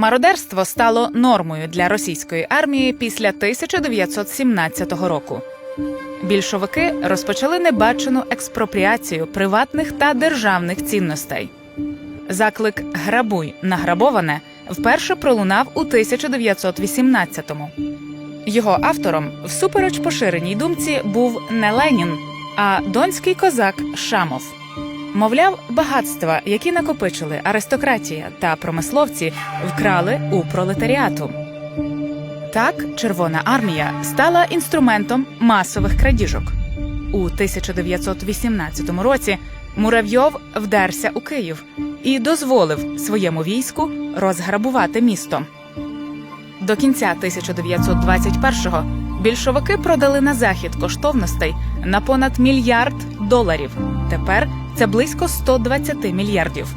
Мародерство стало нормою для російської армії після 1917 року. Більшовики розпочали небачену експропріацію приватних та державних цінностей. Заклик Грабуй награбоване вперше пролунав у 1918-му. Його автором, всупереч поширеній думці, був не Ленін, а донський козак Шамов. Мовляв, багатства, які накопичили аристократія та промисловці, вкрали у пролетаріату. Так, Червона армія стала інструментом масових крадіжок. У 1918 році Муравйов вдерся у Київ і дозволив своєму війську розграбувати місто. До кінця 1921-го більшовики продали на захід коштовностей на понад мільярд доларів. Тепер це близько 120 мільярдів.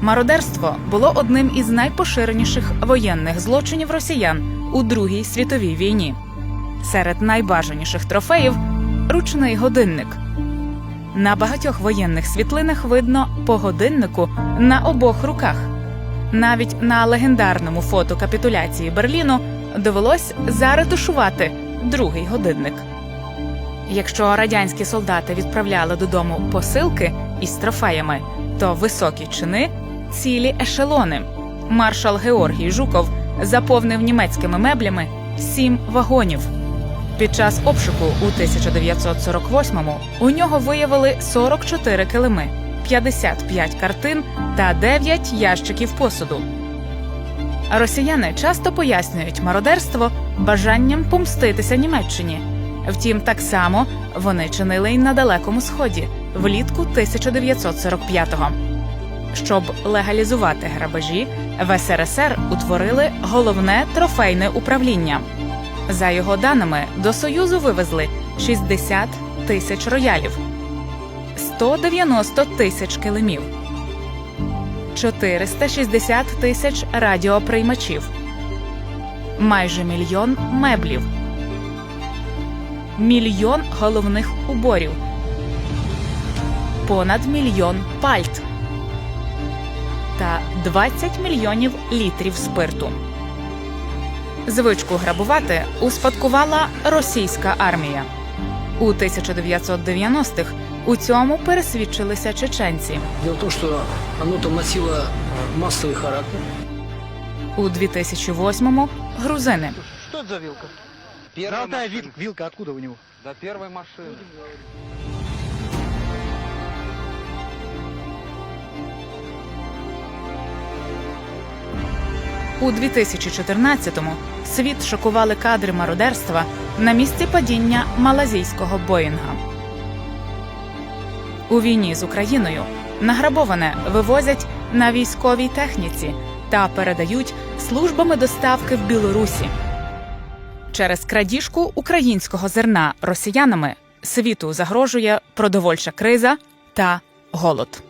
Мародерство було одним із найпоширеніших воєнних злочинів росіян у Другій світовій війні. Серед найбажаніших трофеїв ручний годинник. На багатьох воєнних світлинах видно по годиннику на обох руках. Навіть на легендарному фото капітуляції Берліну довелось заретушувати другий годинник. Якщо радянські солдати відправляли додому посилки із трофеями, то високі чини цілі ешелони. Маршал Георгій Жуков заповнив німецькими меблями сім вагонів. Під час обшуку у 1948-му у нього виявили 44 килими, 55 картин та 9 ящиків посуду. Росіяни часто пояснюють мародерство бажанням помститися Німеччині. Втім, так само вони чинили й на далекому сході влітку 1945-го. Щоб легалізувати грабежі, в СРСР утворили головне трофейне управління. За його даними, до Союзу вивезли 60 тисяч роялів, 190 тисяч килимів, 460 тисяч радіоприймачів, майже мільйон меблів, мільйон головних уборів, понад мільйон пальт та 20 мільйонів літрів спирту. Звичку грабувати успадкувала російська армія. У 1990-х у цьому пересвідчилися чеченці. Дело в том, что оно там носило э, массовый характер. У 2008-му грузини. Что это за вилка? Первая Золотая машина. вил- вилка, откуда у него? До первой машины. У 2014-му світ шокували кадри мародерства на місці падіння малазійського Боїнга. У війні з Україною награбоване вивозять на військовій техніці та передають службами доставки в Білорусі. Через крадіжку українського зерна росіянами світу загрожує продовольча криза та голод.